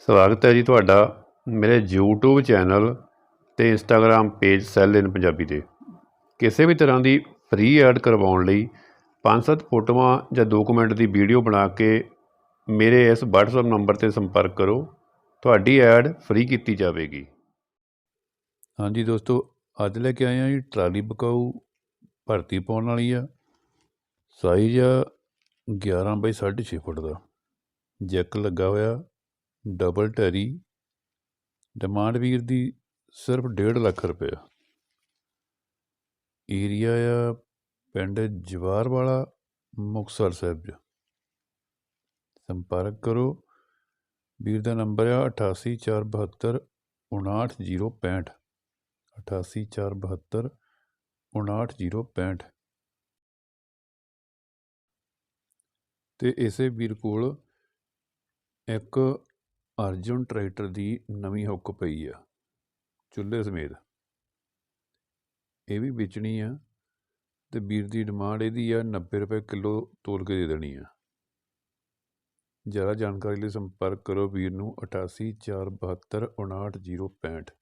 ਸਵਾਗਤ ਹੈ ਜੀ ਤੁਹਾਡਾ ਮੇਰੇ YouTube ਚੈਨਲ ਤੇ Instagram page sale in Punjabi ਤੇ। ਕਿਸੇ ਵੀ ਤਰ੍ਹਾਂ ਦੀ ਫ੍ਰੀ ਐਡ ਕਰਵਾਉਣ ਲਈ ਪੰਜ ਸੱਤ ਫੋਟੋਆਂ ਜਾਂ ਦੋ ਦੀ ਵੀਡੀਓ ਬਣਾ ਕੇ ਮੇਰੇ ਇਸ WhatsApp ਨੰਬਰ ਤੇ ਸੰਪਰਕ ਕਰੋ। ਤੁਹਾਡੀ ਐਡ ਫ੍ਰੀ ਕੀਤੀ ਜਾਵੇਗੀ। ਹਾਂਜੀ ਦੋਸਤੋ, ਅੱਜ ਲੈ ਕੇ ਆਏ ਹਾਂ ਜੀ ਟਰਾਲੀ ਬਕਾਊ ਭਰਤੀ ਪਾਉਣ ਵਾਲੀ ਆ। ਸਾਈਜ਼ ਆ 11 ਬਾਈ 6.5 ਫੁੱਟ ਦਾ। ਜੈਕ ਲੱਗਾ ਹੋਇਆ। ਡਬਲ ਟੈਰੀ ਡਿਮਾਂਡ ਵੀਰ ਦੀ ਸਿਰਫ 1.5 ਲੱਖ ਰੁਪਇਆ। ਏਰੀਆ ਆ ਪਿੰਡ ਜਵਾਰ ਵਾਲਾ ਮੁਕਤਸਰ ਸਾਹਿਬ ਚ। ਸੰਪਰਕ ਕਰੋ। ਵੀਰ ਦਾ ਨੰਬਰ ਆ 88472 59065 88472 59065 ਤੇ ਇਸੇ ਵੀਰ ਕੋਲ ਇੱਕ ਅਰਜੁਨ ਟਰੈਕਟਰ ਦੀ ਨਵੀਂ ਹੁੱਕ ਪਈ ਆ, ਚੁੱਲ੍ਹੇ ਸਮੇਤ। ਇਹ ਵੀ ਵੇਚਣੀ ਆ ਤੇ ਵੀਰ ਦੀ ਡਿਮਾਂਡ ਇਹਦੀ ਆ 90 ਰੁਪਏ ਕਿਲੋ ਤੋਲ ਕੇ ਦੇ ਦੇਣੀ ਆ। ਜ਼ਿਆਦਾ ਜਾਣਕਾਰੀ ਲਈ ਸੰਪਰਕ ਕਰੋ ਵੀਰ ਨੂੰ 88472 59065